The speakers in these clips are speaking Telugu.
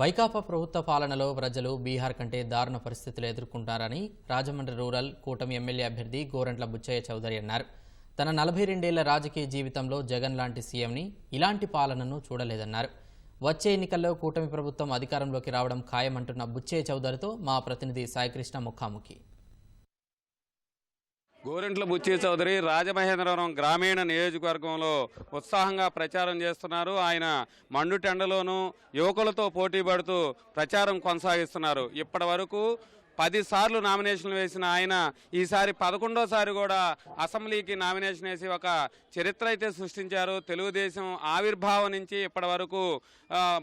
వైకాపా ప్రభుత్వ పాలనలో ప్రజలు బీహార్ కంటే దారుణ పరిస్థితులు ఎదుర్కొంటారని రాజమండ్రి రూరల్ కూటమి ఎమ్మెల్యే అభ్యర్థి గోరంట్ల బుచ్చయ్య చౌదరి అన్నారు. తన నలభై రెండేళ్ళ రాజకీయ జీవితంలో జగన్ లాంటి సీఎంని ఇలాంటి పాలనను చూడలేదన్నారు. వచ్చే ఎన్నికల్లో కూటమి ప్రభుత్వం అధికారంలోకి రావడం ఖాయమంటున్న బుచ్చయ్య చౌదరితో మా ప్రతినిధి సాయికృష్ణ ముఖాముఖి. గోరెంట్ల బుచ్చి చౌదరి రాజమహేంద్రవరం గ్రామీణ నియోజకవర్గంలో ఉత్సాహంగా ప్రచారం చేస్తున్నారు. ఆయన మండుటెండలోనూ యువకులతో పోటీ పడుతూ ప్రచారం కొనసాగిస్తున్నారు. ఇప్పటి పదిసార్లు నామినేషన్లు వేసిన ఆయన ఈసారి పదకొండోసారి కూడా అసెంబ్లీకి నామినేషన్ వేసి ఒక చరిత్ర అయితే సృష్టించారు. తెలుగుదేశం ఆవిర్భావం నుంచి ఇప్పటి వరకు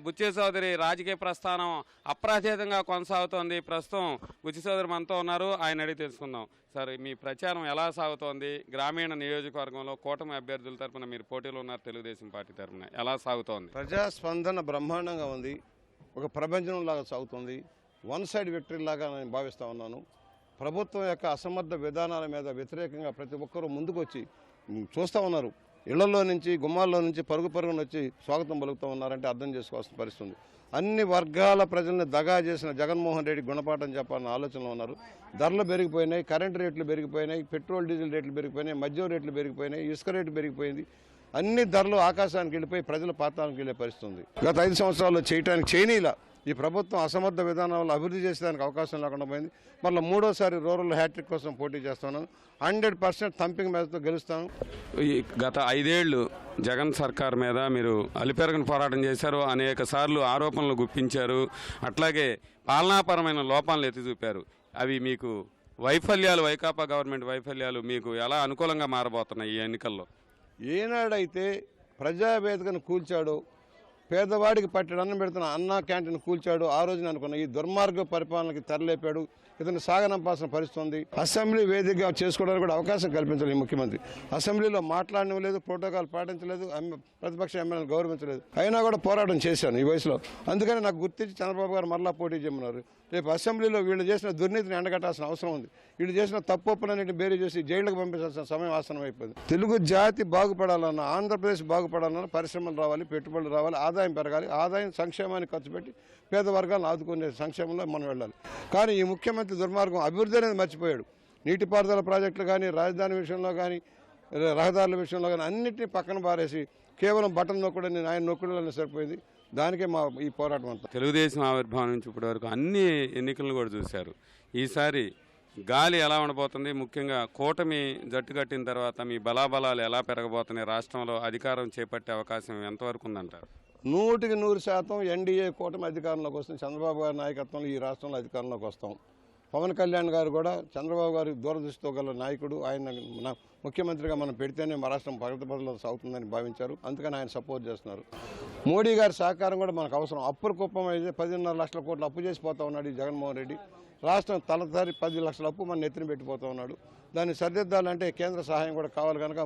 బుచ్చి రాజకీయ ప్రస్థానం అప్రాధేతంగా కొనసాగుతోంది. ప్రస్తుతం బుచ్చి సోదరి మనతో ఉన్నారు. ఆయన అడిగి తెలుసుకుందాం. సార్ మీ ప్రచారం ఎలా సాగుతోంది? గ్రామీణ నియోజకవర్గంలో కూటమి అభ్యర్థుల తరపున మీరు పోటీలో ఉన్నారు తెలుగుదేశం పార్టీ తరపున. ఎలా సాగుతోంది? ప్రజాస్పందన బ్రహ్మాండంగా ఉంది. ఒక ప్రపంచంలాగా సాగుతుంది. వన్ సైడ్ విక్టరీ లాగా నేను భావిస్తూ ఉన్నాను. ప్రభుత్వం యొక్క అసమర్థ విధానాల మీద వ్యతిరేకంగా ప్రతి ఒక్కరూ ముందుకొచ్చి చూస్తూ ఉన్నారు. ఇళ్ళలో నుంచి గుమ్మాల్లో నుంచి పరుగు పరుగున వచ్చి స్వాగతం పలుకుతూ ఉన్నారంటే అర్థం చేసుకోవాల్సిన పరిస్థితుంది. అన్ని వర్గాల ప్రజల్ని దగా చేసిన జగన్మోహన్ రెడ్డి గుణపాఠం చెప్పాలన్న ఆలోచనలో ఉన్నారు. ధరలు పెరిగిపోయినాయి కరెంటు రేట్లు పెరిగిపోయినాయి పెట్రోల్ డీజిల్ రేట్లు పెరిగిపోయినాయి మద్యం రేట్లు పెరిగిపోయినాయి ఇసుక రేటు పెరిగిపోయింది. అన్ని ధరలు ఆకాశానికి వెళ్ళిపోయి ప్రజల పాతానికి వెళ్ళే పరిస్థితుంది. గత ఐదు సంవత్సరాల్లో చేయడానికి చేయనీలా. ఈ ప్రభుత్వం అసమర్థ విధానం వల్ల అభివృద్ధి చేసేదానికి అవకాశం లేకుండా పోయింది. మళ్ళీ మూడోసారి రూరల్ హ్యాట్రిక్ కోసం పోటీ చేస్తున్నాను. హండ్రెడ్ పర్సెంట్ థంపింగ్ మేరతో గెలుస్తాను ఈ గత ఐదేళ్ళు జగన్ సర్కార్ మీద మీరు అలిపెరగని పోరాటం చేశారు. అనేక సార్లు ఆరోపణలు గుప్పించారు. అట్లాగే పాలనాపరమైన లోపాలను ఎత్తి చూపారు. అవి మీకు వైఫల్యాలు వైకాపా గవర్నమెంట్ వైఫల్యాలు మీకు ఎలా అనుకూలంగా మారబోతున్నాయి ఈ ఎన్నికల్లో? ఏనాడైతే ప్రజావేదికను కూల్చాడో పేదవాడికి పట్టాడు అన్నం పెడుతున్న అన్న క్యాంటీన్ కూల్చాడు. ఆ రోజున అనుకున్న ఈ దుర్మార్గ పరిపాలనకి తెరలేపాడు. ఇతను సాగనంపాల్సిన పరిస్థితి ఉంది అసెంబ్లీ వేదికగా చేసుకోవడానికి కూడా అవకాశం కల్పించాలి ఈ ముఖ్యమంత్రి. అసెంబ్లీలో మాట్లాడలేదు ప్రోటోకాల్ పాటించలేదు ప్రతిపక్ష ఎమ్మెల్యేలు గౌరవించలేదు. అయినా కూడా పోరాటం చేశాను ఈ వయసులో. అందుకని నాకు గుర్తించి చంద్రబాబు గారు మరలా పోటీ చేయమన్నారు. రేపు అసెంబ్లీలో వీళ్ళు చేసిన దుర్నీతిని ఎండగట్టాల్సిన అవసరం ఉంది. వీళ్ళు చేసిన తప్పులన్నింటిని బేరీ చేసి జైళ్ళకు పంపించాల్సిన సమయం ఆసనం అయిపోయింది. తెలుగు జాతి బాగుపడాలన్నా ఆంధ్రప్రదేశ్ బాగుపడాలన్నా పరిశ్రమలు రావాలి పెట్టుబడులు రావాలి ఆదాయం పెరగాలి ఆదాయం సంక్షేమాన్ని ఖర్చు పెట్టి పేద వర్గాలను ఆదుకునే సంక్షేమంలో మనం వెళ్ళాలి. కానీ ఈ ముఖ్యమంత్రి దుర్మార్గం అభివృద్ధి అనేది మర్చిపోయాడు. నీటిపారుదల ప్రాజెక్టులు కానీ రాజధాని విషయంలో కానీ రహదారుల విషయంలో కానీ అన్నింటినీ పక్కన పారేసి కేవలం బటన్ నొక్కడం నేను ఆయన నొక్కడం సరిపోయింది. దానికే మా ఈ పోరాటం అంతా. తెలుగుదేశం ఆవిర్భావం నుంచి ఇప్పటి వరకు అన్ని ఎన్నికలను కూడా చూశారు. ఈసారి గాలి ఎలా ఉండబోతుంది? ముఖ్యంగా కూటమి జట్టు కట్టిన తర్వాత మీ బలాబలాలు ఎలా పెరగబోతున్నాయి? రాష్ట్రంలో అధికారం చేపట్టే అవకాశం ఎంతవరకు ఉందంటారు? నూటికి నూరు శాతం ఎన్డీఏ కూటమి అధికారంలోకి వస్తుంది. చంద్రబాబు గారి నాయకత్వంలో ఈ రాష్ట్రంలో అధికారంలోకి వస్తాం. పవన్ కళ్యాణ్ గారు కూడా చంద్రబాబు గారి దూరదృష్టితో గల నాయకుడు. ఆయన మన ముఖ్యమంత్రిగా మనం పెడితేనే రాష్ట్రం ప్రగతి పదంలో సాగుతుందని భావించారు. అందుకని ఆయన సపోర్ట్ చేస్తున్నారు. మోడీ గారి సహకారం కూడా మనకు అవసరం. అప్పుల కుప్పం అయితే పదిన్నర లక్షల కోట్లు అప్పు చేసి పోతా ఉన్నాడు ఈ జగన్మోహన్ రెడ్డి. రాష్ట్రం తలసారి పది లక్షల అప్పు మన నెత్తిన పెట్టిపోతా ఉన్నాడు. దాన్ని సరిదిద్దాలంటే కేంద్ర సహాయం కూడా కావాలి. కనుక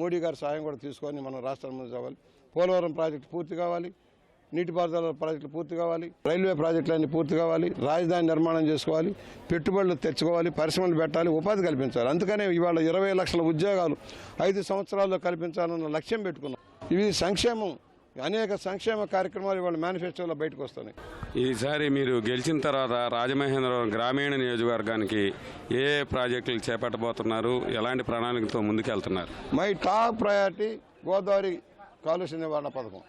మోడీ గారి సహాయం కూడా తీసుకొని మనం రాష్ట్రం ముందు పోలవరం ప్రాజెక్టు పూర్తి కావాలి. నీటిపారుదల ప్రాజెక్టులు పూర్తి కావాలి రైల్వే ప్రాజెక్టులన్నీ పూర్తి కావాలి రాజధాని నిర్మాణం చేసుకోవాలి పెట్టుబడులు తెచ్చుకోవాలి పరిశ్రమలు పెట్టాలి ఉపాధి కల్పించాలి. అందుకనే ఇవాళ ఇరవై లక్షల ఉద్యోగాలు ఐదు సంవత్సరాల్లో కల్పించాలన్న లక్ష్యం పెట్టుకున్నాం. ఇవి సంక్షేమం అనేక సంక్షేమ కార్యక్రమాలు ఇవాళ మేనిఫెస్టోలో బయటకు వస్తున్నాయి. ఈసారి మీరు గెలిచిన తర్వాత రాజమహేంద్రవరం గ్రామీణ నియోజకవర్గానికి ఏ ఏ ప్రాజెక్టులు చేపట్టబోతున్నారు? ఎలాంటి ప్రణాళికతో ముందుకెళ్తున్నారు? మై టాప్ ప్రయారిటీ గోదావరి కాలుష్య నివారణ పథకం.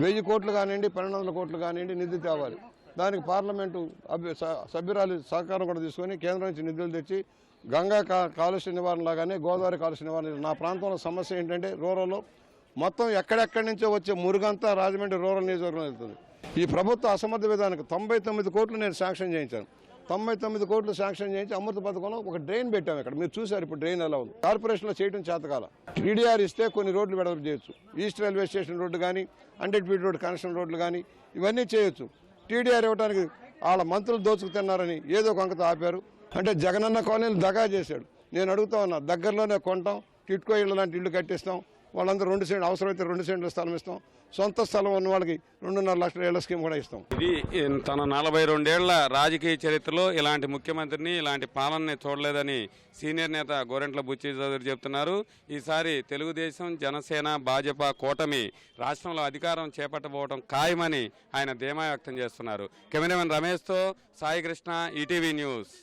వెయ్యి కోట్లు కానివ్వండి పన్నెండు వందల కోట్లు కానివ్వండి నిధి తేవాలి. దానికి పార్లమెంటు అభ్య- స- సభ్యురాలు సహకారం కూడా తీసుకొని కేంద్రం నుంచి నిధులు తెచ్చి గంగా కా- కాలుష్య నివారణ లాగానే గోదావరి కాలుష్య నివారణ నా ప్రాంతంలో సమస్య ఏంటంటే రూరల్లో మొత్తం ఎక్కడెక్కడి నుంచో వచ్చే మురుగంతా రాజమండ్రి రూరల్ నియోజకవర్గం వెళ్తుంది. ఈ ప్రభుత్వ అసమర్థ విధానానికి తొంభై తొమ్మిది కోట్లు నేను శాంక్షన్ చేయించాను. తొంభై తొమ్మిది కోట్లు శాంక్షన్ చేయించి అమృత పథకంలో ఒక డ్రైన్ పెట్టాం ఇక్కడ. మీరు చూసారు ఇప్పుడు డ్రైన్ ఎలా ఉంది? కార్పొరేషన్లో చేయడం చేతకాల. టీడీఆర్ ఇస్తే కొన్ని రోడ్లు వెడల్పు చేయొచ్చు. ఈస్ట్ రైల్వే స్టేషన్ రోడ్డు కానీ హండ్రెడ్ ఫీట్ రోడ్ కనెక్షన్ రోడ్లు కానీ ఇవన్నీ చేయొచ్చు. టీడీఆర్ ఇవ్వడానికి వాళ్ళ మంత్రులు దోచుకుతున్నారని ఏదో కొంకతో ఆపారు. అంటే జగనన్న కాలనీలు దగా చేశాడు. నేను అడుగుతా ఉన్నా దగ్గరలోనే కొంటాం టిట్కో ఇళ్ళ లాంటి ఇల్లు కట్టిస్తాం వాళ్ళందరూ రెండు సెంట్లు అవసరమైతే రెండు సెంట్ల స్థలం ఇస్తాం. సొంత స్థలం ఉన్న వాళ్ళకి రెండున్నర లక్షల ఏళ్ళ స్కీమ్ కూడా ఇస్తాం. ఇది తన నలభై రెండేళ్ళ రాజకీయ చరిత్రలో ఇలాంటి ముఖ్యమంత్రిని ఇలాంటి పాలనని చూడలేదని సీనియర్ నేత గోరెంట్ల బుచ్చి చౌదరి చెప్తున్నారు. ఈసారి తెలుగుదేశం జనసేన భాజపా కూటమి రాష్ట్రంలో అధికారం చేపట్టబోవడం ఖాయమని ఆయన ధీమా వ్యక్తం చేస్తున్నారు. కెమెరామెన్ రమేష్తో సాయికృష్ణ ఈటీవీ న్యూస్.